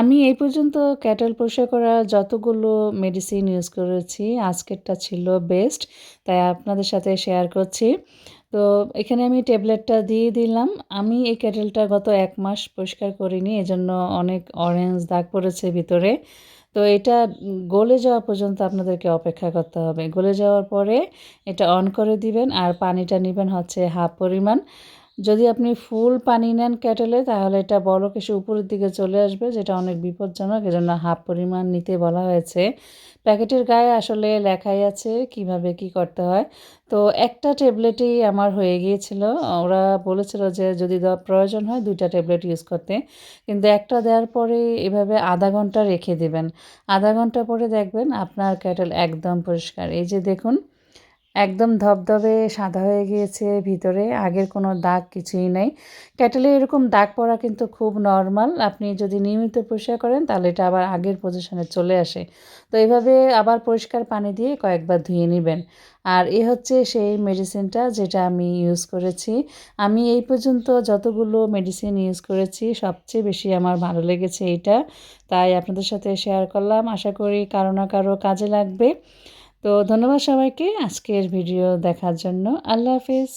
আমি এই পর্যন্ত ক্যাটেল পরিষ্কার করা যতগুলো মেডিসিন ইউজ করেছি, আজকেরটা ছিল বেস্ট তাই আপনাদের সাথে শেয়ার করছি। তো এখানে আমি ট্যাবলেটটা দিয়ে দিলাম। আমি এই ক্যাটেলটা গত এক মাস পরিষ্কার করিনি, এজন্য অনেক অরেঞ্জ দাগ পড়েছে ভিতরে। তো এটা গলে যাওয়া পর্যন্ত আপনাদেরকে অপেক্ষা করতে হবে। গলে যাওয়ার পরে এটা অন করে দিবেন আর পানিটা নেবেন হচ্ছে হাফ পরিমাণ। যদি আপনি ফুল পানি নেন ক্যাটেলে তাহলে এটা বলক এসে উপরের দিকে চলে আসবে, যেটা অনেক বিপজ্জনক। এজন্য হাফ পরিমাণ নিতে বলা হয়েছে। প্যাকেটের গায়ে আসলে লেখাই আছে কীভাবে কি করতে হয়। তো একটা ট্যাবলেটই আমার হয়ে গিয়েছিল। ওরা বলেছিল যে যদি প্রয়োজন হয়, দুইটা ট্যাবলেট ইউজ করতে। কিন্তু একটা দেওয়ার পরে এভাবে আধা ঘণ্টা রেখে দেবেন। আধা ঘণ্টা পরে দেখবেন আপনার ক্যাটেল একদম পরিষ্কার। এই যে দেখুন একদম ধবধবে সাদা হয়ে গিয়েছে ভিতরে, আগের কোনো দাগ কিছুই নেই। ক্যাটেলে এরকম দাগ পড়া কিন্তু খুব নর্মাল আপনি যদি নিয়মিত পরিষ্কার করেন তাহলে এটা আবার আগের পজিশনে চলে আসে। তো এইভাবে আবার পরিষ্কার পানি দিয়ে কয়েকবার ধুয়ে নেবেন। আর এ হচ্ছে সেই মেডিসিনটা যেটা আমি ইউজ করেছি। আমি এই পর্যন্ত যতগুলো মেডিসিন ইউজ করেছি, সবচেয়ে বেশি আমার ভালো লেগেছে এইটা। তাই আপনাদের সাথে শেয়ার করলাম। আশা করি কারও না কারও কাজে লাগবে। তো ধন্যবাদ সবাইকে আজকের ভিডিও দেখার জন্য। আল্লাহ হাফিজ।